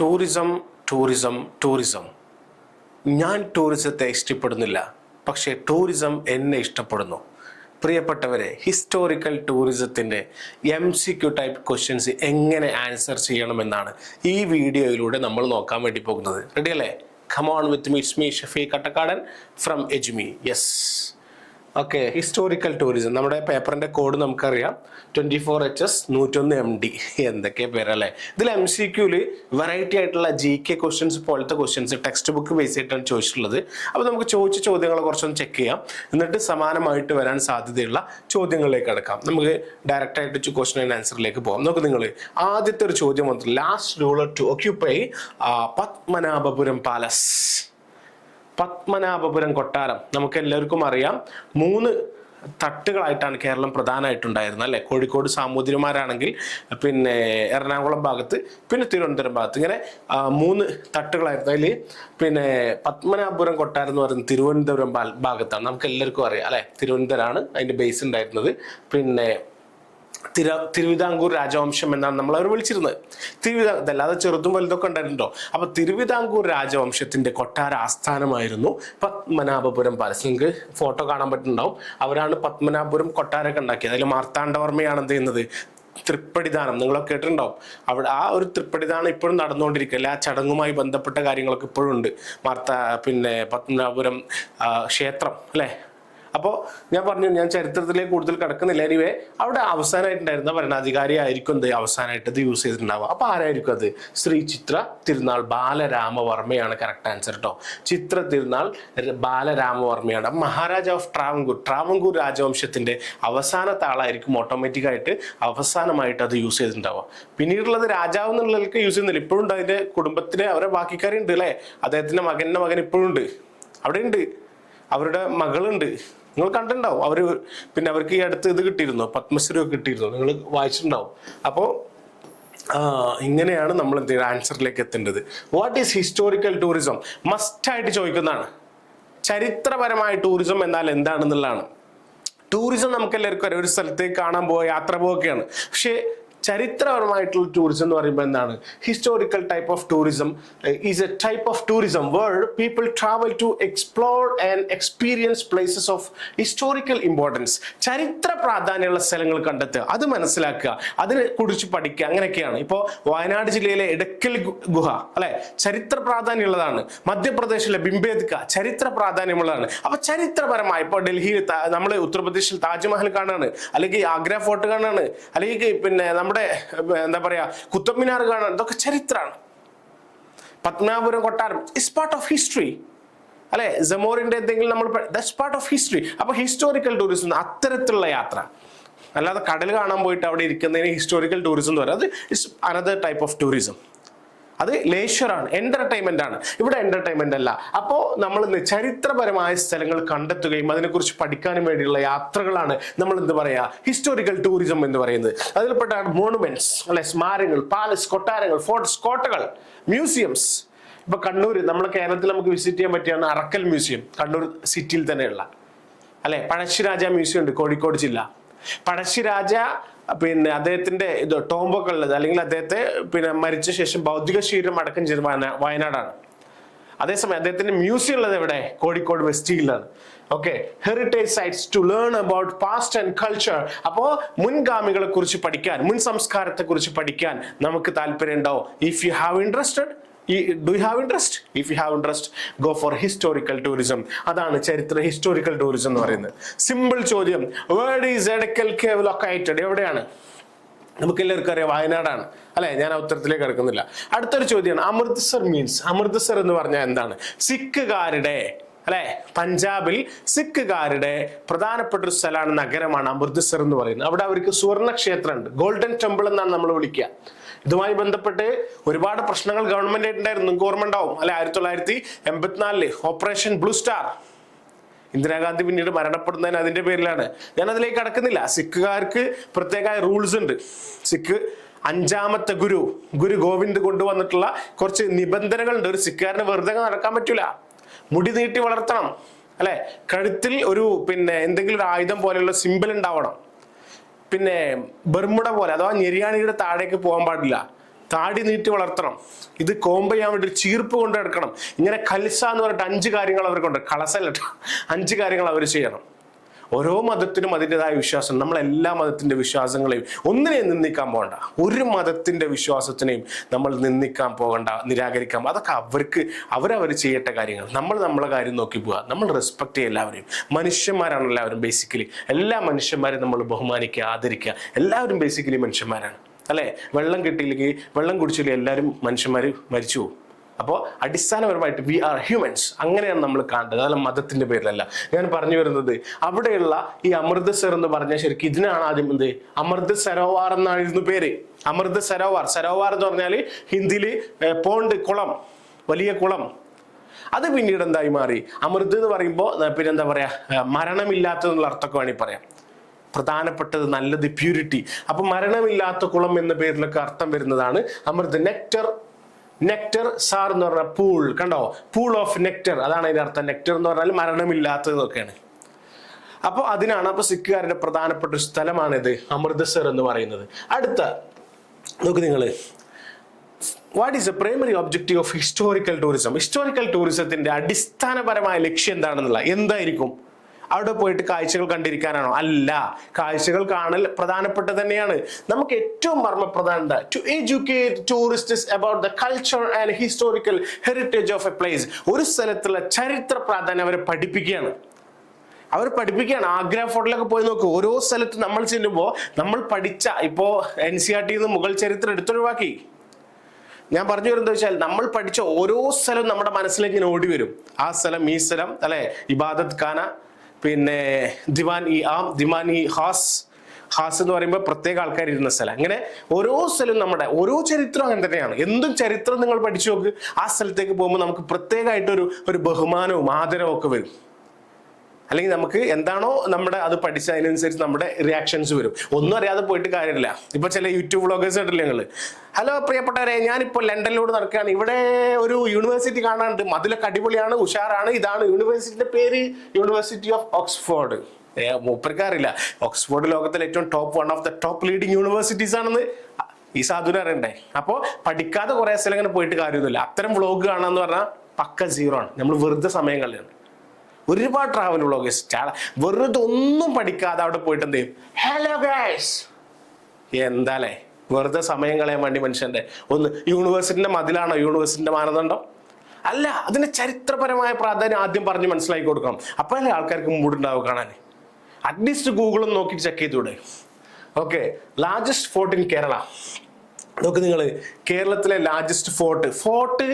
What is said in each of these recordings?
Tourism tourism tourism ഞാൻ ടൂറിസത്തെ ഇഷ്ടപ്പെടുന്നില്ല പക്ഷേ ടൂറിസം എന്നെ ഇഷ്ടപ്പെടുന്നു. പ്രിയപ്പെട്ടവരെ ഹിസ്റ്റോറിക്കൽ ടൂറിസത്തിന്റെ M C Q type questions എങ്ങനെ ആൻസർ ചെയ്യണമെന്നാണ് ഈ വീഡിയോയിലൂടെ നമ്മൾ നോക്കാൻ വേണ്ടി പോകുന്നത്. റെഡിയല്ലേ come on with meets me Shafi Kattakkadan from എജ്മി yes okay historical tourism നമ്മുടെ പേപ്പറിന്റെ കോഡ് നമുക്കറിയാം. ട്വന്റി ഫോർ എച്ച് എസ് നൂറ്റൊന്ന് എം ഡി എന്തൊക്കെ പേരല്ലേ? ഇതിൽ എം സി ക്യൂൽ വെറൈറ്റി ആയിട്ടുള്ള ജി കെ ക്വസ്റ്റ്യൻസ് പോലത്തെ ക്വസ്റ്റ്യൻസ് ടെക്സ്റ്റ് ബുക്ക് ബേസ് ആയിട്ടാണ് ചോദിച്ചിട്ടുള്ളത്. അപ്പോൾ നമുക്ക് ചോദിച്ച ചോദ്യങ്ങളെ കുറച്ചൊന്ന് ചെക്ക് ചെയ്യാം. എന്നിട്ട് സമാനമായിട്ട് വരാൻ സാധ്യതയുള്ള ചോദ്യങ്ങളിലേക്ക് അടക്കാം നമുക്ക് ഡയറക്റ്റ് ആയിട്ട് ക്വസ്റ്റൻ ആൻഡ് ആൻസറിലേക്ക് പോകാം. നമുക്ക് നിങ്ങൾ ആദ്യത്തെ ഒരു ചോദ്യം വന്നിട്ടുണ്ട്. Last ruler to occupy Padmanabhapuram palace Padmanabhapuram കൊട്ടാരം നമുക്ക് എല്ലാവർക്കും അറിയാം. മൂന്ന് തട്ടുകളായിട്ടാണ് കേരളം പ്രധാനമായിട്ടുണ്ടായിരുന്നത് അല്ലെ? കോഴിക്കോട് സാമൂതിരിമാരാണെങ്കിൽ പിന്നെ എറണാകുളം ഭാഗത്ത് പിന്നെ തിരുവനന്തപുരം ഭാഗത്ത്. ഇങ്ങനെ മൂന്ന് തട്ടുകളായിരുന്നു. അതിൽ പിന്നെ പത്മനാഭപുരം കൊട്ടാരം എന്ന് പറയുന്നത് തിരുവനന്തപുരം ഭാഗത്താണ്. നമുക്ക് എല്ലാവർക്കും അറിയാം അല്ലെ? തിരുവനന്തപുരമാണ് അതിന്റെ ബേസ് ഉണ്ടായിരുന്നത്. പിന്നെ തിര തിരുവിതാംകൂർ രാജവംശം എന്നാണ് നമ്മൾ അവർ വിളിച്ചിരുന്നത്. തിരുവിതാ അതല്ലാതെ ചെറുതും വലുതൊക്കെ ഉണ്ടായിരുന്നുണ്ടോ അപ്പൊ തിരുവിതാംകൂർ രാജവംശത്തിന്റെ കൊട്ടാര ആസ്ഥാനമായിരുന്നു പത്മനാഭപുരം പാലസ്. നിങ്ങൾക്ക് ഫോട്ടോ കാണാൻ പറ്റുന്നുണ്ടാവും. അവരാണ് പത്മനാഭപുരം കൊട്ടാരമൊക്കെ ഉണ്ടാക്കിയത്. അതിൽ മാർത്താണ്ഡവർമ്മയാണ് എന്ത് ചെയ്യുന്നത്? തൃപ്പടിദാനം. നിങ്ങളൊക്കെ കേട്ടിട്ടുണ്ടാവും. അവിടെ ആ ഒരു തൃപ്പടിദാനം ഇപ്പോഴും നടന്നുകൊണ്ടിരിക്കില്ല ആ ചടങ്ങുമായി ബന്ധപ്പെട്ട കാര്യങ്ങളൊക്കെ ഇപ്പോഴും ഉണ്ട്. മാർത്ത പിന്നെ പത്മനാഭപുരം ക്ഷേത്രം അല്ലേ? അപ്പോൾ ഞാൻ പറഞ്ഞു ഞാൻ ചരിത്രത്തിലേക്ക് കൂടുതൽ കിടക്കുന്നില്ല. എനിവേ അവിടെ അവസാനമായിട്ടുണ്ടായിരുന്ന ഭരണാധികാരി ആയിരിക്കും എന്ത്? അവസാനമായിട്ട് ഇത് യൂസ് ചെയ്തിട്ടുണ്ടാവുക. അപ്പോൾ ആരായിരിക്കും അത്? ശ്രീ ചിത്ര തിരുനാൾ ബാലരാമവർമ്മയാണ് കറക്റ്റ് ആൻസർ കേട്ടോ ചിത്ര തിരുനാൾ ബാലരാമവർമ്മയാണ്. മഹാരാജ ഓഫ് ട്രാവൻകൂർ ട്രാവൻകൂർ രാജവംശത്തിന്റെ അവസാനത്തെ ആളായിരിക്കും ഓട്ടോമാറ്റിക്കായിട്ട് അവസാനമായിട്ട് അത് യൂസ് ചെയ്തിട്ടുണ്ടാവുക. പിന്നീടുള്ളത് രാജാവ് എന്നുള്ളതിലേക്ക് യൂസ് ചെയ്യുന്നില്ല. ഇപ്പോഴും ഉണ്ട് അതിന്റെ കുടുംബത്തിലെ അവരെ ബാക്കിക്കാരുണ്ട് അല്ലേ? അദ്ദേഹത്തിന്റെ മകന്റെ മകൻ ഇപ്പോഴും ഉണ്ട്. അവിടെ ഉണ്ട് അവരുടെ മകളുണ്ട്. നിങ്ങൾ കണ്ടിട്ടുണ്ടാവും. അവർ പിന്നെ അവർക്ക് ഈ അടുത്ത് ഇത് കിട്ടിയിരുന്നു പത്മശ്രീ ഒക്കെ കിട്ടിയിരുന്നു. നിങ്ങൾ വായിച്ചിട്ടുണ്ടാവും. അപ്പോൾ ഇങ്ങനെയാണ് നമ്മൾ എന്ത് ചെയ്യുക ആൻസറിലേക്ക് എത്തേണ്ടത്. വാട്ട് ഈസ് ഹിസ്റ്റോറിക്കൽ ടൂറിസം മസ്റ്റായിട്ട് ചോദിക്കുന്നതാണ്. ചരിത്രപരമായ ടൂറിസം എന്നാൽ എന്താണെന്നുള്ളതാണ്. ടൂറിസം നമുക്ക് എല്ലാവർക്കും ഒരു സ്ഥലത്തേക്ക് കാണാൻ പോവുക യാത്ര പോവുകയാണ് പക്ഷേ ചരിത്രപരമായിട്ടുള്ള ടൂറിസം എന്ന് പറയുമ്പോൾ എന്താണ്? Historical type of tourism is a type of tourism world people travel to explore and experience places of historical importance ചരിത്ര പ്രാധാന്യമുള്ള സ്ഥലങ്ങൾ കണ്ടെത്തുക അത് മനസ്സിലാക്കുക അതിനെ കുറിച്ച് പഠിക്കുക അങ്ങനെയൊക്കെയാണ്. ഇപ്പോൾ വയനാട് ജില്ലയിലെ ഇടക്കൽ ഗുഹ അല്ലെ? ചരിത്ര പ്രാധാന്യമുള്ളതാണ്. മധ്യപ്രദേശിലെ ബിംബേദ്ക ചരിത്ര പ്രാധാന്യമുള്ളതാണ്. അപ്പൊ ചരിത്രപരമായി ഇപ്പോൾ ഡൽഹിയിൽ നമ്മൾ ഉത്തർപ്രദേശിൽ താജ്മഹൽ കാണാണ് അല്ലെങ്കിൽ ആഗ്ര ഫോർട്ട് കാണാണ് അല്ലെങ്കിൽ പിന്നെ നമ്മുടെ ഏർ, എന്താ പറയാ കുത്തബ് മിനാർ കാണാൻ ഇതൊക്കെ ചരിത്രമാണ് പത്മനാഭപുരം കൊട്ടാരം ഇസ് പാർട്ട് ഓഫ് ഹിസ്റ്ററി അല്ലെ? ജമോറിന്റെ എന്തെങ്കിലും നമ്മൾ ദസ് പാർട്ട് ഓഫ് ഹിസ്റ്ററി അപ്പൊ ഹിസ്റ്റോറിക്കൽ ടൂറിസം അത്തരത്തിലുള്ള യാത്ര. അല്ലാതെ കടൽ കാണാൻ പോയിട്ട് അവിടെ ഇരിക്കുന്നതിന് ഹിസ്റ്റോറിക്കൽ ടൂറിസം എന്ന് പറയുന്നത് it's another type of tourism അത് ലേശ്വറാണ് എന്റർടൈൻമെന്റ് ആണ്. ഇവിടെ എന്റർടൈൻമെന്റ് അല്ല. അപ്പോ നമ്മൾ ഇന്ന് ചരിത്രപരമായ സ്ഥലങ്ങൾ കണ്ടെത്തുകയും അതിനെക്കുറിച്ച് പഠിക്കാനും വേണ്ടിയുള്ള യാത്രകളാണ് നമ്മൾ എന്ത് പറയാ ഹിസ്റ്റോറിക്കൽ ടൂറിസം എന്ന് പറയുന്നത്. അതിൽപ്പെട്ടാണ് മോണുമെന്റ്സ് അല്ലെ സ്മാരകങ്ങൾ പാലസ് കൊട്ടാരങ്ങൾ ഫോർട്ട്സ് കോട്ടകൾ മ്യൂസിയംസ് ഇപ്പൊ കണ്ണൂർ നമ്മുടെ കേരളത്തിൽ നമുക്ക് വിസിറ്റ് ചെയ്യാൻ പറ്റിയാണ് അറക്കൽ മ്യൂസിയം കണ്ണൂർ സിറ്റിയിൽ തന്നെയുള്ള. അല്ലെ പഴശ്ശിരാജ മ്യൂസിയം ഉണ്ട് കോഴിക്കോട് ജില്ല. പഴശ്ശിരാജ പിന്നെ അദ്ദേഹത്തിന്റെ ഇത് ടോംബൊക്കെ ഉള്ളത് അല്ലെങ്കിൽ അദ്ദേഹത്തെ പിന്നെ മരിച്ച ശേഷം ഭൗതിക ശരീരം അടക്കം ചെയ്ത് വയനാടാണ്. അതേസമയം അദ്ദേഹത്തിന്റെ മ്യൂസിയം ഉള്ളത് എവിടെ? Kozhikode വെസ്റ്റീലാണ് okay heritage sites to learn about past and culture അപ്പോ മുൻഗാമികളെ കുറിച്ച് പഠിക്കാൻ മുൻ സംസ്കാരത്തെ കുറിച്ച് പഠിക്കാൻ നമുക്ക് താല്പര്യം ഉണ്ടാവും if you have interested do you have interest if you have interest go for historical tourism അതാണ് ചരിത്ര ഹിസ്റ്റോറിക്കൽ ടൂറിസം എന്ന് പറയുന്നത്. സിമ്പിൾ ചോദ്യം. Where is Edakkal cave located എവിടെയാണ്? നമുക്ക് എല്ലാവർക്കും അറിയാം വയനാടാണ്. അല്ലെ? ഞാൻ ഉത്തരത്തിലേക്ക് കിടക്കുന്നില്ല. അടുത്തൊരു ചോദ്യമാണ്. അമൃത്സർ മീൻസ് അമൃത്സർ എന്ന് പറഞ്ഞാൽ എന്താണ്? സിഖുകാരുടെ അല്ലെ? പഞ്ചാബിൽ സിഖുകാരുടെ പ്രധാനപ്പെട്ട ഒരു സ്ഥലമാണ് നഗരമാണ് അമൃത്സർ എന്ന് പറയുന്നത്. അവിടെ അവർക്ക് സുവർണ ക്ഷേത്രമുണ്ട് ഗോൾഡൻ ടെമ്പിൾ എന്നാണ് നമ്മൾ വിളിക്കുക. ഇതുമായി ബന്ധപ്പെട്ട് ഒരുപാട് പ്രശ്നങ്ങൾ ഗവൺമെന്റ് ആയിട്ടുണ്ടായിരുന്നു. നിങ്ങൾക്ക് ഓർമ്മ ഉണ്ടാവും. അല്ലെ ആയിരത്തി തൊള്ളായിരത്തി എൺപത്തിനാലിൽ ഓപ്പറേഷൻ ബ്ലൂ സ്റ്റാർ. ഇന്ദിരാഗാന്ധി പിന്നീട് മരണപ്പെടുന്നതിന് അതിന്റെ പേരിലാണ്. ഞാൻ അതിലേക്ക് കടക്കുന്നില്ല. സിഖുകാർക്ക് പ്രത്യേകമായ റൂൾസ് ഉണ്ട്. സിഖ് അഞ്ചാമത്തെ ഗുരു ഗുരു ഗോവിന്ദ് കൊണ്ടുവന്നിട്ടുള്ള കുറച്ച് നിബന്ധനകളുണ്ട്. ഒരു സിഖുകാരന് വെറുതെ നടക്കാൻ പറ്റൂല. മുടി നീട്ടി വളർത്തണം. അല്ലെ കഴുത്തിൽ ഒരു പിന്നെ എന്തെങ്കിലും ഒരു ആയുധം പോലെയുള്ള സിമ്പിൾ ഉണ്ടാവണം. പിന്നെ ബർമുട പോലെ അഥവാ ഞെരിയാണിയുടെ താഴേക്ക് പോകാൻ പാടില്ല. താടി നീട്ടി വളർത്തണം. ഇത് കോമ്പ് ചെയ്യാൻ വേണ്ടി ഒരു ചീർപ്പ് കൊണ്ട് എടുക്കണം ഇങ്ങനെ കൽസ എന്ന് പറഞ്ഞിട്ട് അഞ്ച് കാര്യങ്ങൾ അവർക്കുണ്ട് കളസല്ല. അഞ്ച് കാര്യങ്ങൾ അവർ ചെയ്യണം. ഓരോ മതത്തിനും അതിന്റെതായ വിശ്വാസം. നമ്മൾ മതത്തിന്റെ വിശ്വാസങ്ങളെയും ഒന്നിനെയും നിന്ദിക്കാൻ പോകണ്ട. ഒരു മതത്തിന്റെ വിശ്വാസത്തിനെയും നമ്മൾ നിന്ദിക്കാൻ പോകണ്ട നിരാകരിക്കാം. അതൊക്കെ അവർക്ക് അവരവർ ചെയ്യേണ്ട കാര്യങ്ങൾ. നമ്മൾ നമ്മളെ കാര്യം നോക്കി പോവുക. നമ്മൾ റെസ്പെക്ട് ചെയ്യുക എല്ലാവരെയും. മനുഷ്യന്മാരാണ് എല്ലാവരും ബേസിക്കലി എല്ലാ മനുഷ്യന്മാരെയും നമ്മൾ ബഹുമാനിക്കുക ആദരിക്കുക. എല്ലാവരും ബേസിക്കലി മനുഷ്യന്മാരാണ്. അല്ലേ? വെള്ളം കിട്ടിയില്ലെങ്കിൽ വെള്ളം കുടിച്ചില്ലെങ്കിൽ എല്ലാവരും മനുഷ്യന്മാർ മരിച്ചു പോകും. അപ്പോൾ അടിസ്ഥാനപരമായിട്ട് വി ആർ ഹ്യൂമൻസ് അങ്ങനെയാണ് നമ്മൾ കാണേണ്ടത്. അതല്ല മതത്തിന്റെ പേരിലല്ല. ഞാൻ പറഞ്ഞു വരുന്നത് അവിടെയുള്ള ഈ അമൃതസർ എന്ന് പറഞ്ഞ ശരിക്കും ഇതിനാണ് ആദ്യം എന്ത്? അമൃത് സരോവാർ എന്നായിരുന്നു പേര്. അമൃത് സരോവാർ. സരോവാർ എന്ന് പറഞ്ഞാൽ ഹിന്ദിയിൽ പോണ്ട് കുളം. വലിയ കുളം. അത് പിന്നീട് എന്തായി മാറി? അമൃത് എന്ന് പറയുമ്പോൾ പിന്നെ എന്താ പറയാ? ഏർ മരണമില്ലാത്തതെന്നുള്ള അർത്ഥമൊക്കെ വേണമെങ്കിൽ പറയാം. പ്രധാനപ്പെട്ടത് നല്ലത് പ്യൂരിറ്റി അപ്പൊ മരണമില്ലാത്ത കുളം എന്ന പേരിലൊക്കെ അർത്ഥം വരുന്നതാണ് അമൃത്. നെക്ടർ നെക്ടർ സാർ എന്ന് പറഞ്ഞാൽ പൂൾ കണ്ടോ? പൂൾ ഓഫ് നെക്ടർ അതാണ് അതിന്റെ അർത്ഥം. നെക്ടർ എന്ന് പറഞ്ഞാൽ മരണമില്ലാത്തതൊക്കെയാണ്. അപ്പോൾ അതിനാണ് അപ്പൊ സിഖുകാരുടെ പ്രധാനപ്പെട്ട ഒരു സ്ഥലമാണിത് അമൃതസർ എന്ന് പറയുന്നത്. അടുത്ത നോക്ക് നിങ്ങൾ what is a primary objective of historical tourism historical ടൂറിസത്തിന്റെ അടിസ്ഥാനപരമായ ലക്ഷ്യം എന്താണെന്നുള്ള എന്തായിരിക്കും? അവിടെ പോയിട്ട് കാഴ്ചകൾ കണ്ടിരിക്കാനാണോ? അല്ല. കാഴ്ചകൾ കാണൽ പ്രധാനപ്പെട്ട തന്നെയാണ്. നമുക്ക് ഏറ്റവും മർമ്മപ്രധാനത to educate tourists about the culture and historical heritage of a place ഒരു സ്ഥലത്തുള്ള ചരിത്ര പ്രാധാന്യം അവരെ പഠിപ്പിക്കുകയാണ്. അവർ പഠിപ്പിക്കുകയാണ്. ആഗ്ര ഫോർട്ടിലൊക്കെ പോയി നോക്ക്. ഓരോ സ്ഥലത്ത് നമ്മൾ ചെല്ലുമ്പോൾ നമ്മൾ പഠിച്ച ഇപ്പോ എൻ സി ആർ ടിന്ന് മുഗൾ ചരിത്രം എടുത്തൊഴിവാക്കി. ഞാൻ പറഞ്ഞു വരുന്നത് വെച്ചാൽ നമ്മൾ പഠിച്ച ഓരോ സ്ഥലവും നമ്മുടെ മനസ്സിലേക്ക് ഇങ്ങനെ ഓടി വരും ആ സ്ഥലം ഈ സ്ഥലം അല്ലെ? ഇബാദത്ത് ഖാന പിന്നെ ദിവാൻ ഇ ആം ദിവാൻ ഇ ഹാസ്. ഹാസ് എന്ന് പറയുമ്പോൾ പ്രത്യേക ആൾക്കാർ ഇരുന്ന സ്ഥലം. അങ്ങനെ ഓരോ സ്ഥലവും നമ്മുടെ ഓരോ ചരിത്രം അങ്ങനെ തന്നെയാണ്. എന്തും ചരിത്രം നിങ്ങൾ പഠിച്ചു നോക്ക് ആ സ്ഥലത്തേക്ക് പോകുമ്പോൾ നമുക്ക് പ്രത്യേകമായിട്ടൊരു ഒരു ബഹുമാനവും ആദരവും ഒക്കെ വരും. അല്ലെങ്കിൽ നമുക്ക് എന്താണോ നമ്മുടെ അത് പഠിച്ച അതിനനുസരിച്ച് നമ്മുടെ റിയാക്ഷൻസ് വരും. ഒന്നും അറിയാതെ പോയിട്ട് കാര്യമില്ല. ഇപ്പൊ ചില യൂട്യൂബ് വ്ളോഗേഴ്സ് ഉണ്ടല്ലോ ഞങ്ങൾ. ഹലോ പ്രിയപ്പെട്ടവരെ ഞാനിപ്പോൾ ലണ്ടനിലൂടെ നടക്കുകയാണ്. ഇവിടെ ഒരു യൂണിവേഴ്സിറ്റി കാണാനുണ്ട്. മതിലൊക്കെ അടിപൊളിയാണ് ഉഷാറാണ്. ഇതാണ് യൂണിവേഴ്സിറ്റിയുടെ പേര്. യൂണിവേഴ്സിറ്റി ഓഫ് ഓക്സ്ഫോർഡ് മൂപ്പർക്ക് അറിയില്ല. ഓക്സ്ഫോർഡ് ലോകത്തിലെ ഏറ്റവും top one of the top leading universities ആണെന്ന് ഈ സാധുവിനെ അറിയണ്ടേ. അപ്പോൾ പഠിക്കാതെ കുറേ സ്ഥലം ഇങ്ങനെ പോയിട്ട് കാര്യമൊന്നുമില്ല. അത്തരം വ്ളോഗ് കാണാന്ന് പറഞ്ഞാൽ പക്ക സീറോ ആണ്. നമ്മൾ വെറുതെ സമയം കളയാണ്. ഒരുപാട് ട്രാവൽ വ്ളോഗേഴ്സ് വെറുതെ ഒന്നും പഠിക്കാതെ അവിടെ പോയിട്ട് എന്ത് ചെയ്യും? ഹലോ ഗൈസ് എന്താലേ? വെറുതെ സമയം കളയാൻ വേണ്ടി മനുഷ്യന്റെ ഒന്ന് യൂണിവേഴ്സിറ്റിന്റെ മതിലാണോ? യൂണിവേഴ്സിറ്റിന്റെ മാനദണ്ഡം? അല്ല അതിന്റെ ചരിത്രപരമായ പ്രാധാന്യം ആദ്യം പറഞ്ഞ് മനസ്സിലാക്കി കൊടുക്കണം. അപ്പോഴല്ലേ ആൾക്കാർക്ക് മൂടുണ്ടാവും കാണാൻ. അറ്റ്ലീസ്റ്റ് ഗൂഗിളും നോക്കി ചെക്ക് ചെയ്തൂടെ okay largest fort in Kerala നോക്ക് നിങ്ങൾ കേരളത്തിലെ ലാർജസ്റ്റ് ഫോർട്ട് ഫോർട്ട്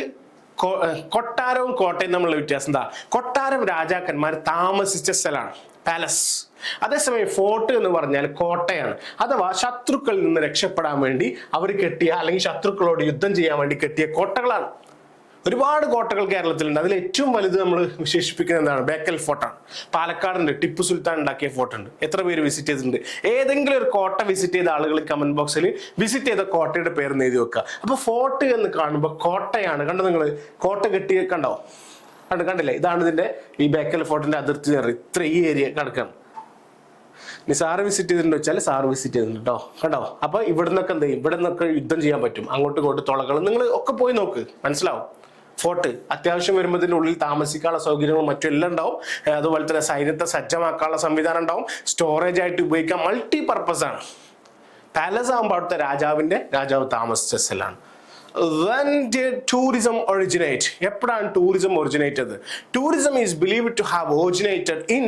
കൊട്ടാരവും കോട്ടയും തമ്മിലുള്ള വ്യത്യാസം എന്താ? കൊട്ടാരം രാജാക്കന്മാർ താമസിച്ച സ്ഥലമാണ് പാലസ് അതേസമയം ഫോർട്ട് എന്ന് പറഞ്ഞാൽ കോട്ടയാണ്. അഥവാ ശത്രുക്കളിൽ നിന്ന് രക്ഷപ്പെടാൻ വേണ്ടി അവർ കെട്ടിയ അല്ലെങ്കിൽ ശത്രുക്കളോട് യുദ്ധം ചെയ്യാൻ വേണ്ടി കെട്ടിയ കോട്ടകളാണ്. ഒരുപാട് കോട്ടകൾ കേരളത്തിലുണ്ട്. അതിൽ ഏറ്റവും വലുത് നമ്മൾ വിശേഷിപ്പിക്കുന്ന എന്താണ്? ബേക്കൽ ഫോർട്ടാണ് പാലക്കാടുണ്ട്. ടിപ്പു സുൽത്താൻ ഉണ്ടാക്കിയ ഫോർട്ട് ഉണ്ട്. എത്ര പേര് വിസിറ്റ് ചെയ്തിട്ടുണ്ട്? ഏതെങ്കിലും ഒരു കോട്ട വിസിറ്റ് ചെയ്ത ആളുകൾ കമന്റ് ബോക്സിൽ വിസിറ്റ് ചെയ്ത കോട്ടയുടെ പേര് എഴുതി വെക്കുക. അപ്പൊ ഫോർട്ട് എന്ന് കാണുമ്പോൾ കോട്ടയാണ്. കണ്ടോ നിങ്ങൾ കോട്ട കെട്ടി കണ്ടോ? കണ്ടു കണ്ടില്ലേ? ഇതാണ് ഇതിന്റെ ഈ ബേക്കൽ ഫോർട്ടിന്റെ അതിർത്തി ഇത്ര ഈ ഏരിയ കിടക്കണം ഇനി സാറ് വിസിറ്റ് ചെയ്തിട്ടുണ്ടോ വെച്ചാൽ സാറ് വിസിറ്റ് ചെയ്തിട്ടുണ്ട് കേട്ടോ. കണ്ടോ? അപ്പൊ ഇവിടെ നിന്നൊക്കെ എന്ത് ചെയ്യും? ഇവിടെ നിന്നൊക്കെ യുദ്ധം ചെയ്യാൻ പറ്റും. അങ്ങോട്ടും ഇങ്ങോട്ടും തുളകളും. നിങ്ങൾ ഒക്കെ പോയി നോക്ക്. മനസ്സിലാവും? ഫോർട്ട് അത്യാവശ്യം വരുമ്പോൾ ഉള്ളിൽ താമസിക്കാനുള്ള സൗകര്യങ്ങളും മറ്റും എല്ലാം ഉണ്ടാവും അതുപോലെ തന്നെ സൈന്യത്തെ സജ്ജമാക്കാനുള്ള സംവിധാനം ഉണ്ടാവും. സ്റ്റോറേജ് ആയിട്ട് ഉപയോഗിക്കാൻ മൾട്ടി പർപ്പസ് ആണ്. പാലസ് ആകുമ്പോൾ അവിടുത്തെ രാജാവിന്റെ രാജാവ് താമസിച്ച സ്ഥലമാണ്. When did tourism originate? എപ്പോഴാണ് ടൂറിസം ഒറിജിനേറ്റ് ചെയ്തത് tourism is believe to have originated in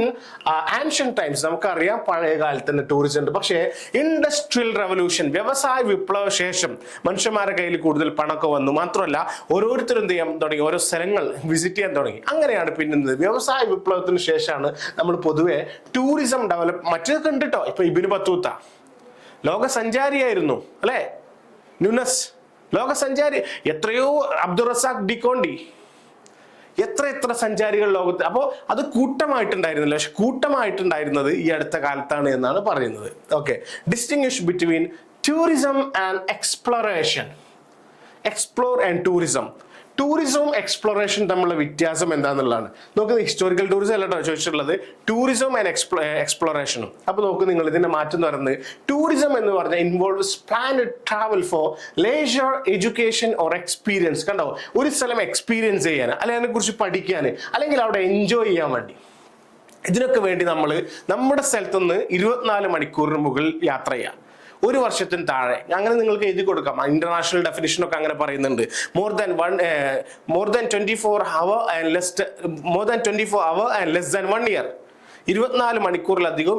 ancient times നമുക്കറിയാം പഴയ കാലത്ത് തന്നെ ടൂറിസം ഉണ്ട്. പക്ഷേ ഇൻഡസ്ട്രിയൽ റവല്യൂഷൻ വ്യവസായ വിപ്ലവ ശേഷം മനുഷ്യന്മാരുടെ കയ്യിൽ കൂടുതൽ പണമൊക്കെ വന്നു. മാത്രമല്ല ഓരോരുത്തരും എന്ത് ചെയ്യാൻ തുടങ്ങി? ഓരോ സ്ഥലങ്ങൾ വിസിറ്റ് ചെയ്യാൻ തുടങ്ങി. അങ്ങനെയാണ് പിന്നെ വ്യവസായ വിപ്ലവത്തിന് ശേഷമാണ് നമ്മൾ പൊതുവെ ടൂറിസം ഡെവലപ്പ് മറ്റേതൊക്കെ ഉണ്ട് കേട്ടോ ഇപ്പൊ ഇബിന് ബത്തൂത്ത ലോക സഞ്ചാരിയായിരുന്നു അല്ലേ? നുനസ് ലോക സഞ്ചാരി എത്രയോ അബ്ദുൾ റസാഖ് ഡിക്കോണ്ടി എത്ര എത്ര സഞ്ചാരികൾ ലോകത്ത് അപ്പോൾ അത് കൂട്ടമായിട്ടുണ്ടായിരുന്നില്ല. പക്ഷെ കൂട്ടമായിട്ടുണ്ടായിരുന്നത് ഈ അടുത്ത കാലത്താണ് എന്നാണ് പറയുന്നത്. Okay. Distinguish between tourism and exploration explore and tourism ടൂറിസവും exploration തമ്മിലുള്ള വ്യത്യാസം എന്താണെന്നുള്ളതാണ് നോക്കുന്നത് ഹിസ്റ്റോറിക്കൽ ടൂറിസം അല്ല കേട്ടോ ചോദിച്ചിട്ടുള്ളത്. ടൂറിസം ആൻഡ് എക്സ്പ്ലോ എക്സ്പ്ലോറേഷനും അപ്പോൾ നോക്ക് നിങ്ങൾ ഇതിന്റെ മാറ്റം എന്ന് പറയുന്നത് ടൂറിസം എന്ന് പറഞ്ഞാൽ involves plan travel for leisure education or experience കണ്ടോ? ഒരു സ്ഥലം എക്സ്പീരിയൻസ് ചെയ്യാൻ അല്ലെങ്കിൽ അതിനെക്കുറിച്ച് പഠിക്കാൻ അല്ലെങ്കിൽ അവിടെ എൻജോയ് ചെയ്യാൻ വേണ്ടി. ഇതിനൊക്കെ വേണ്ടി നമ്മൾ നമ്മുടെ സ്ഥലത്തുനിന്ന് ഇരുപത്തിനാല് മണിക്കൂറിന് മുകളിൽ യാത്ര ചെയ്യാം. ഒരു വർഷത്തിന് താഴെ. അങ്ങനെ നിങ്ങൾക്ക് എഴുതി കൊടുക്കാം. ഇന്റർനാഷണൽ ഡെഫിനിഷനൊക്കെ അങ്ങനെ പറയുന്നുണ്ട്. More than one more than twenty four hour and less more than twenty four hour and less than one year ഇരുപത്തിനാല് മണിക്കൂറിലധികം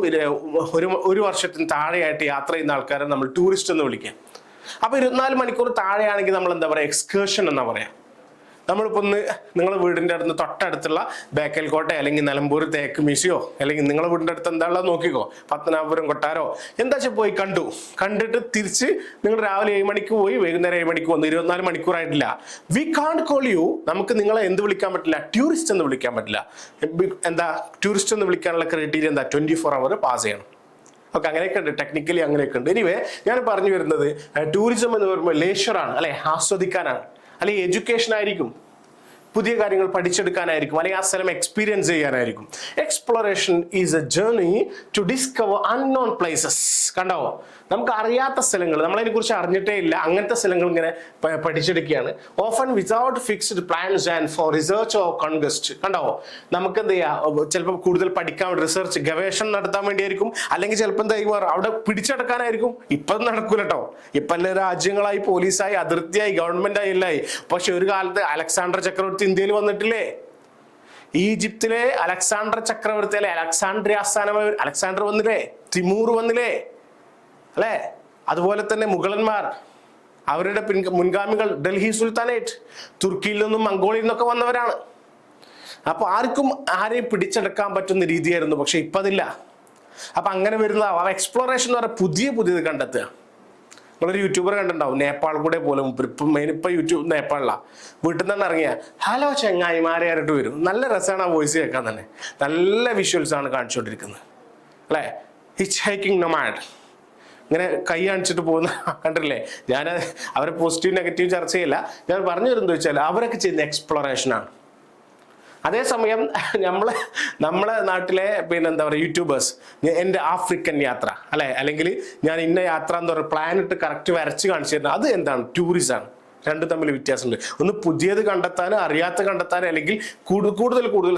ഒരു ഒരു വർഷത്തിന് താഴെയായിട്ട് യാത്ര ചെയ്യുന്ന ആൾക്കാരെ നമ്മൾ ടൂറിസ്റ്റ് എന്ന് വിളിക്കാം. അപ്പൊ ഇരുപത്തിനാല് മണിക്കൂർ താഴെയാണെങ്കിൽ നമ്മൾ എന്താ പറയുക എക്സ്കേർഷൻ എന്നാ പറയാ. നമ്മളിപ്പോൾ ഒന്ന് നിങ്ങളുടെ വീടിന്റെ അടുത്ത് തൊട്ടടുത്തുള്ള ബേക്കൽ കോട്ട അല്ലെങ്കിൽ നിലമ്പൂർ തേക്ക് മ്യൂസിയോ അല്ലെങ്കിൽ നിങ്ങളുടെ വീടിന്റെ അടുത്ത് എന്താണുള്ളത് നോക്കിക്കോ. പത്തനാപുരം കൊട്ടാരോ. എന്താ വെച്ചാൽ പോയി കണ്ടു? കണ്ടിട്ട് തിരിച്ച് നിങ്ങൾ രാവിലെ ഏഴ് മണിക്ക് പോയി വൈകുന്നേരം ഏഴ് മണിക്ക് വന്നു ഇരുപത്തിനാല് മണിക്കൂറായിട്ടില്ല വി കാണ്ട് കോൾ യു നമുക്ക് നിങ്ങളെ എന്ത് വിളിക്കാൻ പറ്റില്ല? ടൂറിസ്റ്റ് എന്ന് വിളിക്കാൻ പറ്റില്ല. എന്താ ടൂറിസ്റ്റ് എന്ന് വിളിക്കാനുള്ള ക്രൈറ്റീരിയ എന്താ? ട്വന്റി ഫോർ അവർ പാസ് ചെയ്യണം. ഓക്കെ അങ്ങനെയൊക്കെ ഉണ്ട്. ടെക്നിക്കലി അങ്ങനെയൊക്കെ ഉണ്ട്. എനിവേ ഞാൻ പറഞ്ഞു വരുന്നത് ടൂറിസം എന്ന് പറയുമ്പോൾ ലേഷറാണ് അല്ലെ? ആസ്വദിക്കാനാണ്. അല്ലെങ്കിൽ എഡ്യൂക്കേഷൻ ആയിരിക്കും. പുതിയ കാര്യങ്ങൾ പഠിച്ചെടുക്കാനായിരിക്കും അല്ലെങ്കിൽ ആ സ്ഥലം experience ചെയ്യാനായിരിക്കും. Exploration is a journey to discover unknown places കണ്ടാവോ നമുക്ക് അറിയാത്ത സ്ഥലങ്ങൾ നമ്മളതിനെ കുറിച്ച് അറിഞ്ഞിട്ടേ ഇല്ല. അങ്ങനത്തെ സ്ഥലങ്ങൾ ഇങ്ങനെ പഠിച്ചെടുക്കുകയാണ്. Often without fixed plans and for research or conquest കണ്ടാവോ നമുക്ക് എന്ത് ചെയ്യാം? ചിലപ്പോൾ കൂടുതൽ പഠിക്കാൻ റിസർച്ച് ഗവേഷണം നടത്താൻ വേണ്ടിയായിരിക്കും. അല്ലെങ്കിൽ ചിലപ്പോൾ എന്താ ഈ അവിടെ പിടിച്ചെടുക്കാനായിരിക്കും. ഇപ്പം നടക്കൂല കേട്ടോ ഇപ്പം എല്ലാ രാജ്യങ്ങളായി പോലീസായി അതിർത്തിയായി ഗവൺമെന്റ് ആയി എല്ലായി പക്ഷെ ഒരു കാലത്ത് അലക്സാണ്ടർ ചക്രവർത്തി ഇന്ത്യയിൽ വന്നിട്ടില്ലേ? ഈജിപ്തിലെ അലക്സാണ്ടർ ചക്രവർത്തി അല്ലെ? അലക്സാണ്ട്രിയ ആസ്ഥാനമായി അലക്സാണ്ടർ വന്നില്ലേ? തിമൂർ വന്നില്ലേ? അല്ലേ? അതുപോലെ തന്നെ മുഗളന്മാർ അവരുടെ പിൻ മുൻഗാമികൾ ഡൽഹി സുൽത്താനേറ്റ് തുർക്കിയിൽ നിന്നും മംഗോളിയിൽ നിന്നൊക്കെ വന്നവരാണ്. അപ്പൊ ആർക്കും ആരെയും പിടിച്ചെടുക്കാൻ പറ്റുന്ന രീതിയായിരുന്നു പക്ഷെ ഇപ്പതില്ല. അപ്പൊ അങ്ങനെ വരുന്ന എക്സ്പ്ലോറേഷൻ എന്ന് പറയുന്ന പുതിയ പുതിയത് കണ്ടെത്തുക. നിങ്ങളൊരു യൂട്യൂബർ കണ്ടിട്ടുണ്ടാവും. നേപ്പാൾ കൂടെ പോലെ ഇപ്പം മെയിൻ ഇപ്പം യൂട്യൂബ് നേപ്പാളിലാണ് വീട്ടിൽ നിന്ന് ഇറങ്ങിയ. ഹലോ ചെങ്ങായിമാരെ ആയിട്ട് വരും. നല്ല രസമാണ് ആ വോയിസ് കേൾക്കാൻ തന്നെ. നല്ല വിഷ്വൽസ് ആണ് കാണിച്ചുകൊണ്ടിരിക്കുന്നത്. അല്ലേ? ഹിച്ച് ഹൈക്കിംഗ് നൊമാഡ് ഇങ്ങനെ കൈ കാണിച്ചിട്ട് പോകുന്ന കണ്ടില്ലേ ഞാൻ അവരെ പോസിറ്റീവ് നെഗറ്റീവ് ചർച്ച ചെയ്യില്ല. ഞാൻ പറഞ്ഞു വരുന്നത് വെച്ചാൽ അവരൊക്കെ ചെയ്യുന്ന എക്സ്പ്ലോറേഷനാണ് അതേസമയം നമ്മൾ നമ്മളെ നാട്ടിലെ പിന്നെ എന്താ പറയുക യൂട്യൂബേഴ്സ് എന്റെ ആഫ്രിക്കൻ യാത്ര അല്ലെ? അല്ലെങ്കിൽ ഞാൻ ഇന്ന യാത്ര എന്ന് പറയുക പ്ലാൻ ഇട്ട് കറക്റ്റ് വരച്ച് കാണിച്ചു തരുന്നത് അത് എന്താണ്? ടൂറിസമാണ് രണ്ടും തമ്മിൽ വ്യത്യാസമുണ്ട്. ഒന്ന് പുതിയത് കണ്ടെത്താനും അറിയാത്ത കണ്ടെത്താനും അല്ലെങ്കിൽ കൂടുതൽ കൂടുതൽ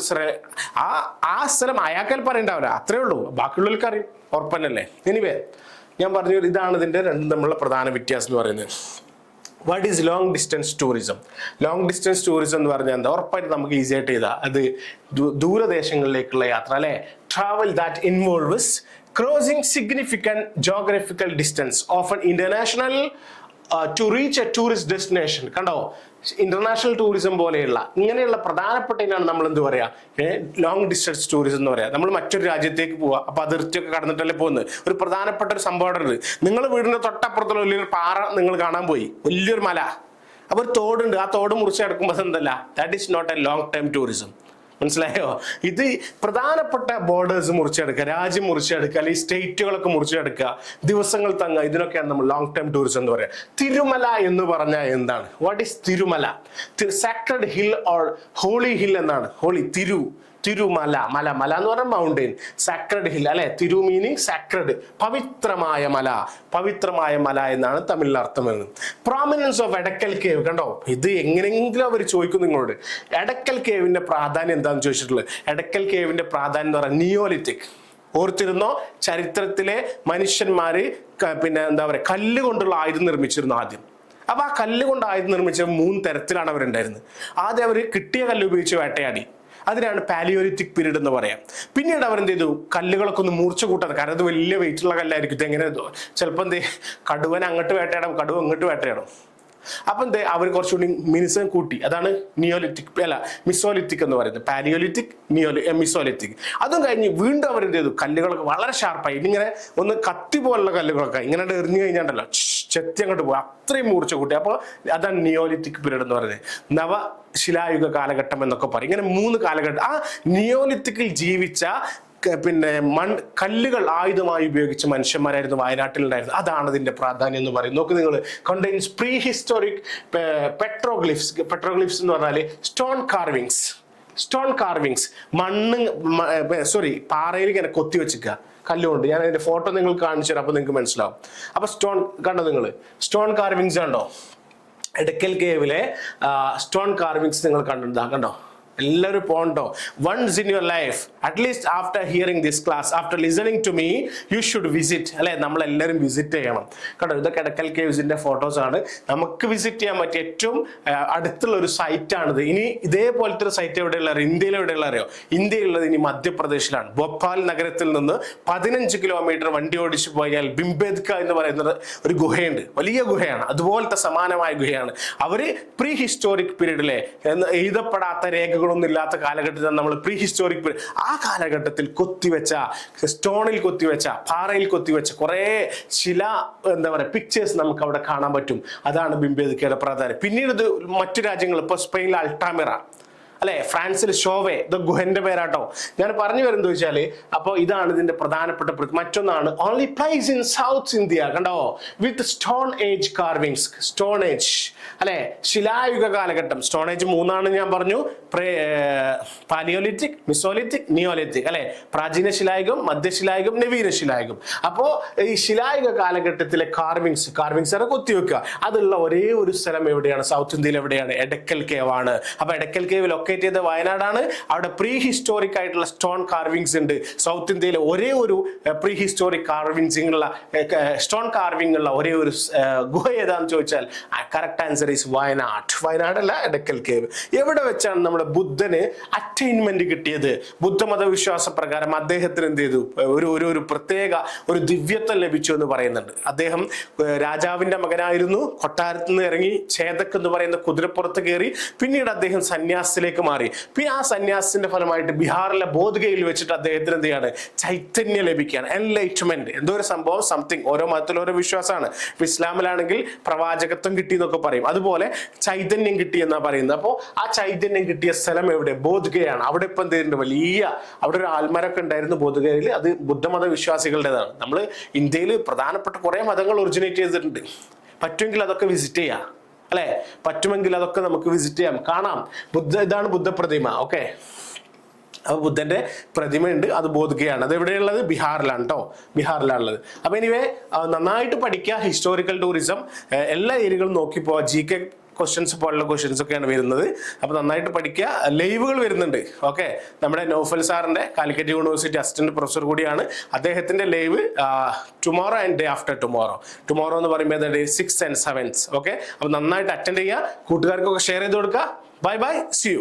ആ ആ സ്ഥലം അയാൾക്കൽ പറയണ്ടാവില്ല അത്രേ ഉള്ളൂ. ബാക്കിയുള്ളവർക്ക് അറിയും. ഉറപ്പന്നല്ലേ? എനിവേ ഞാൻ പറഞ്ഞു ഇതാണ് ഇതിന്റെ രണ്ടും തമ്മിലുള്ള പ്രധാന വ്യത്യാസം എന്ന് പറയുന്നത്. What is long distance tourism long distance tourism എന്ന് പറഞ്ഞാൽ എന്താ? ഉറപ്പായിട്ട് നമുക്ക് ഈസി ആയിട്ട് ചെയ്താൽ അത് ദൂരദേശങ്ങളിലേക്കുള്ള യാത്ര അല്ലെ? Travel that involves crossing significant geographical distance often international to reach a tourist destination കണ്ടോ? ഇന്റർനാഷണൽ ടൂറിസം പോലെയുള്ള ഇങ്ങനെയുള്ള പ്രധാനപ്പെട്ട ഇനാണ് നമ്മൾ എന്ത് പറയാ ലോങ് ഡിസ്റ്റൻസ് ടൂറിസം എന്ന് പറയാ. നമ്മൾ മറ്റൊരു രാജ്യത്തേക്ക് പോവുക അപ്പൊ അതിർത്തിയൊക്കെ കടന്നിട്ടല്ലേ പോകുന്നത്? ഒരു പ്രധാനപ്പെട്ട ഒരു സംഭവം ഉണ്ട്. നിങ്ങൾ വീടിന്റെ തൊട്ടപ്പുറത്തുള്ള വലിയൊരു പാറ നിങ്ങൾ കാണാൻ പോയി. വലിയൊരു മല. അപ്പൊ ഒരു തോടുണ്ട്. ആ തോട് മുറിച്ച് കിടക്കുമ്പോൾ എന്തല്ല that is not a long time tourism മനസ്സിലായോ? ഇത് പ്രധാനപ്പെട്ട ബോർഡേഴ്സ് മുറിച്ചെടുക്കുക രാജ്യം മുറിച്ചെടുക്കുക അല്ലെങ്കിൽ സ്റ്റേറ്റുകളൊക്കെ മുറിച്ചെടുക്കുക ദിവസങ്ങൾ തങ്ങുക ഇതിനൊക്കെയാണ് നമ്മൾ ലോങ് ടൈം ടൂറിസം എന്ന് പറയുക. തിരുമല എന്ന് പറഞ്ഞാൽ എന്താണ്? What is Tirumala? Sacred hill or holy hill എന്നാണ്. ഹോളി തിരു. തിരുമല മല. മല എന്ന് പറഞ്ഞാൽ മൗണ്ടെയിൻ സാക്രഡ് ഹിൽ അല്ലെ? തിരു മീനിങ് സാക്രഡ് പവിത്രമായ മല. പവിത്രമായ മല എന്നാണ് തമിഴിൽ അർത്ഥം വരുന്നത് പ്രോമിനൻസ് ഓഫ് എടക്കൽ കേവ് കണ്ടോ? ഇത് എങ്ങനെയെങ്കിലും അവർ ചോദിക്കും നിങ്ങളോട്. എടക്കൽ കേവിന്റെ പ്രാധാന്യം എന്താണെന്ന് ചോദിച്ചിട്ടുള്ളത്? എടക്കൽ കേവിന്റെ പ്രാധാന്യം എന്ന് പറഞ്ഞാൽ നിയോലിത്തിക് ഓർത്തിരുന്നോ? ചരിത്രത്തിലെ മനുഷ്യന്മാര് പിന്നെ എന്താ പറയുക കല്ല് കൊണ്ടുള്ള ആയുധം നിർമ്മിച്ചിരുന്നു ആദ്യം. അപ്പൊ ആ കല്ല് കൊണ്ട് ആയുധം നിർമ്മിച്ച മൂന്ന് തരത്തിലാണ് അവരുണ്ടായിരുന്നത്. ആദ്യം അവർ കിട്ടിയ കല്ല് ഉപയോഗിച്ച് വേട്ടയാടി. അതിനാണ് പാലിയോലിറ്റിക് പീരീഡ് എന്ന് പറയാം. പിന്നീട് അവർ എന്ത് ചെയ്തു? കല്ലുകളൊക്കെ ഒന്ന് മൂർച്ച കൂട്ടാതെ കാരണം അത് വലിയ വെയിറ്റുള്ള കല്ലായിരിക്കും. എങ്ങനെ ചിലപ്പോൾ എന്ത് കടുവൻ അങ്ങോട്ട് വേട്ടയാടും. കടുവ അങ്ങോട്ട് വേട്ടയാടും. അപ്പൊ എന്തേ അവർ കുറച്ചുകൂടി മിനിസം കൂട്ടി. അതാണ് നിയോലിറ്റിക് അല്ല മിസോലിറ്റിക് എന്ന് പറയുന്നത്. പാലിയോലിറ്റിക് നിയോലി മിസോലിറ്റിക് അതും കഴിഞ്ഞ് വീണ്ടും അവർ എന്ത് ചെയ്തു? കല്ലുകളൊക്കെ വളരെ ഷാർപ്പായി ഇങ്ങനെ ഒന്ന് കത്തി പോലുള്ള കല്ലുകളൊക്കെ ഇങ്ങനെ എറിഞ്ഞു കഴിഞ്ഞാണ്ടല്ലോ. ചെത്തി അങ്ങോട്ട് പോകും അത്രയും മൂർച്ച കൂട്ടി. അപ്പോൾ അതാണ് നിയോലിത്തിക് പീരീഡ് എന്ന് പറയുന്നത്. നവ ശിലായുഗ കാലഘട്ടം എന്നൊക്കെ പറയും. ഇങ്ങനെ മൂന്ന് കാലഘട്ടം. ആ നിയോലിത്തിക്കിൽ ജീവിച്ച പിന്നെ മൺ കല്ലുകൾ ആയുധമായി ഉപയോഗിച്ച മനുഷ്യന്മാരായിരുന്നു വയനാട്ടിൽ ഉണ്ടായിരുന്നത് അതാണ് ഇതിന്റെ പ്രാധാന്യം എന്ന് പറയും. നോക്ക് നിങ്ങൾ contains prehistoric petroglyphs petroglyphs എന്ന് പറഞ്ഞാൽ സ്റ്റോൺ കാർവിങ്സ് സ്റ്റോൺ കാർവിങ്സ് മണ്ണ് സോറി പാറയിൽ ഇങ്ങനെ കൊത്തി വെച്ചിക്കുക കല്ലുകൊണ്ട്. ഞാൻ അതിന്റെ ഫോട്ടോ നിങ്ങൾ കാണിച്ചു തരാം അപ്പൊ നിങ്ങൾക്ക് മനസ്സിലാവും. അപ്പൊ സ്റ്റോൺ കണ്ടോ നിങ്ങൾ സ്റ്റോൺ കാർവിങ്സ് കണ്ടോ എടക്കൽ കേവിലെ സ്റ്റോൺ കാർവിങ്സ് നിങ്ങൾ കണ്ടിട്ടുണ്ടാ കണ്ടോ? എല്ലാവരും പോകണ്ടോ once in your life at least after hearing this class after listening to me you should visit അല്ലെ? നമ്മൾ എല്ലാവരും വിസിറ്റ് ചെയ്യണം. കേട്ടോ ഇതൊക്കെ എടക്കൽ ഫോട്ടോസ് ആണ്. നമുക്ക് വിസിറ്റ് ചെയ്യാൻ പറ്റിയ ഏറ്റവും അടുത്തുള്ള ഒരു സൈറ്റ് ആണിത്. ഇനി ഇതേപോലത്തെ ഒരു സൈറ്റ് എവിടെയുള്ള ഇന്ത്യയിൽ എവിടെയുള്ള അറിയോ? ഇന്ത്യയിലുള്ളത് ഇനി മധ്യപ്രദേശിലാണ്. ഭോപ്പാൽ നഗരത്തിൽ നിന്ന് പതിനഞ്ച് കിലോമീറ്റർ വണ്ടി ഓടിച്ചു പോയാൽ ബിംബേദ്ക എന്ന് പറയുന്ന ഒരു ഗുഹയുണ്ട്. വലിയ ഗുഹയാണ്. അതുപോലത്തെ സമാനമായ ഗുഹയാണ്. അവർ പ്രീ ഹിസ്റ്റോറിക് പീരീഡിലെ എഴുതപ്പെടാത്ത രേഖകളൊന്നും ഇല്ലാത്ത കാലഘട്ടത്തിൽ നമ്മൾ പ്രീ ഹിസ്റ്റോറിക് ആ കാലഘട്ടത്തിൽ കൊത്തിവെച്ച സ്റ്റോണിൽ കൊത്തിവെച്ച പാറയിൽ കൊത്തിവെച്ച കുറേ ശില എന്താ പറയുക പിക്ചേഴ്സ് നമുക്ക് അവിടെ കാണാൻ പറ്റും. അതാണ് ബിംബേദിക്കയുടെ പ്രാധാന്യം. പിന്നീട് മറ്റു രാജ്യങ്ങൾ ഇപ്പോൾ സ്പെയിനിൽ അൾട്ടാമിറ അല്ലെ? ഫ്രാൻസിൽ ഷോവേ ദ ഗുഹന്റെ പേരാട്ടോ. ഞാൻ പറഞ്ഞു വരുന്നത് വെച്ചാൽ അപ്പോൾ ഇതാണ് ഇതിന്റെ പ്രധാനപ്പെട്ട പ്ര- മറ്റൊന്നാണ് only place in south India കണ്ടോ? With stone age carvings stone age അല്ലെ? ശിലായുഗ കാലഘട്ടം. സ്റ്റോൺ ഏജ് മൂന്നാണ് ഞാൻ പറഞ്ഞു. പാലിയോലിറ്റിക് മിസോലിറ്റിക് നിയോലിറ്റിക് അല്ലെ? പ്രാചീന ശിലായുഗം മധ്യശിലായുഗം നവീന ശിലായുഗം. അപ്പോ ഈ ശിലായുഗ കാലഘട്ടത്തിലെ കാർവിങ്സ് കാർവിങ്സ് ആണ് കൊത്തിവെക്കുക അതുള്ള ഒരേ ഒരു സ്ഥലം എവിടെയാണ്? സൗത്ത് ഇന്ത്യയിൽ എവിടെയാണ്? എടക്കൽ കേവ് ആണ്. അപ്പൊ എടക്കൽ കേവ് ലൊക്കേറ്റ് ചെയ്ത വയനാടാണ്. അവിടെ പ്രീ ഹിസ്റ്റോറിക് ആയിട്ടുള്ള സ്റ്റോൺ കാർവിങ്സ് ഉണ്ട്. സൗത്ത് ഇന്ത്യയിലെ ഒരേ ഒരു പ്രീ ഹിസ്റ്റോറിക് കാർവിങ്സ് ഉള്ള സ്റ്റോൺ കാർവിംഗ് ഉള്ള ഒരേ ഒരു ഗുഹ ഏതാന്ന് ചോദിച്ചാൽ കറക്റ്റ് ആൻസർ ഈസ് വയനാട്. വയനാടല്ല എടക്കൽ കേവ്. എവിടെ വെച്ചാണ് നമ്മുടെ ബുദ്ധന് അറ്റൈൻമെന്റ് കിട്ടിയത്? ബുദ്ധമത വിശ്വാസ പ്രകാരം അദ്ദേഹത്തിന് എന്ത് ചെയ്തു? ഒരു ഒരു ഒരു പ്രത്യേക ഒരു ദിവ്യത്വം ലഭിച്ചു എന്ന് പറയുന്നുണ്ട്. അദ്ദേഹം രാജാവിന്റെ മകനായിരുന്നു. കൊട്ടാരത്തിൽ നിന്ന് ഇറങ്ങി ഛേദക് എന്ന് പറയുന്ന കുതിരപ്പുറത്ത് കയറി. പിന്നീട് അദ്ദേഹം സന്യാസത്തിലേക്ക് മാറി. പിന്നെ ആ സന്യാസത്തിന്റെ ഫലമായിട്ട് ബീഹാറിലെ ബോധഗയിൽ വെച്ചിട്ട് അദ്ദേഹത്തിന് എന്ത് ചെയ്യാണ്? ചൈതന്യം ലഭിക്കുകയാണ്. എൻലൈറ്റ്മെന്റ് എന്തോ ഒരു സംഭവം സംതിങ് ഓരോ മതത്തിൽ ഓരോ വിശ്വാസമാണ്. ഇപ്പൊ ഇസ്ലാമിലാണെങ്കിൽ പ്രവാചകത്വം കിട്ടി എന്നൊക്കെ പറയും. അതുപോലെ ചൈതന്യം കിട്ടി എന്നാ പറയുന്നത്. അപ്പോൾ ആ ചൈതന്യം കിട്ടിയ സ്ഥലം എവിടെ? ബോധഗയാണ്. അവിടെ ഇപ്പം എന്ത് ചെയ്യുന്നുണ്ട്? വലിയ അവിടെ ഒരു ആൽമരൊക്കെ ഉണ്ടായിരുന്നു ബോധഗയയിൽ അത് ബുദ്ധമത വിശ്വാസികളുടേതാണ് നമ്മൾ ഇന്ത്യയിൽ പ്രധാനപ്പെട്ട കുറെ മതങ്ങൾ ഒറിജിനേറ്റ് ചെയ്തിട്ടുണ്ട്. പറ്റുമെങ്കിൽ അതൊക്കെ വിസിറ്റ് ചെയ്യാം. അല്ലെ? പറ്റുമെങ്കിൽ അതൊക്കെ നമുക്ക് വിസിറ്റ് ചെയ്യാം. കാണാം. ബുദ്ധ ഇതാണ് ബുദ്ധപ്രതിമ. ഓക്കെ അപ്പൊ ബുദ്ധന്റെ പ്രതിമയുണ്ട്. അത് ബോധിക്കുകയാണ്. അത് എവിടെയുള്ളത്? ബീഹാറിലാണ് കേട്ടോ ബീഹാറിലാണുള്ളത്. അപ്പൊ എനിവേ നന്നായിട്ട് പഠിക്കുക. ഹിസ്റ്റോറിക്കൽ ടൂറിസം എല്ലാ ഏരിയകളും നോക്കി പോവാ ജി കെ ക്വസ്റ്റ്യൻസ് പോലുള്ള ക്വസ്റ്റ്യൻസ് ഒക്കെയാണ് വരുന്നത്. അപ്പൊ നന്നായിട്ട് പഠിക്കുക. ലൈവുകൾ വരുന്നുണ്ട്. ഓക്കെ? നമ്മുടെ നോഫൽ സാറിന്റെ കാലിക്കറ്റ് യൂണിവേഴ്സിറ്റി അസിസ്റ്റന്റ് പ്രൊഫസർ കൂടിയാണ്. അദ്ദേഹത്തിന്റെ live tomorrow and day after tomorrow tomorrow എന്ന് പറയുമ്പോൾ day six and sevens okay? അപ്പൊ നന്നായിട്ട് അറ്റൻഡ് ചെയ്യുക. കൂട്ടുകാർക്കൊക്കെ ഷെയർ ചെയ്ത് കൊടുക്കുക. Bye bye C U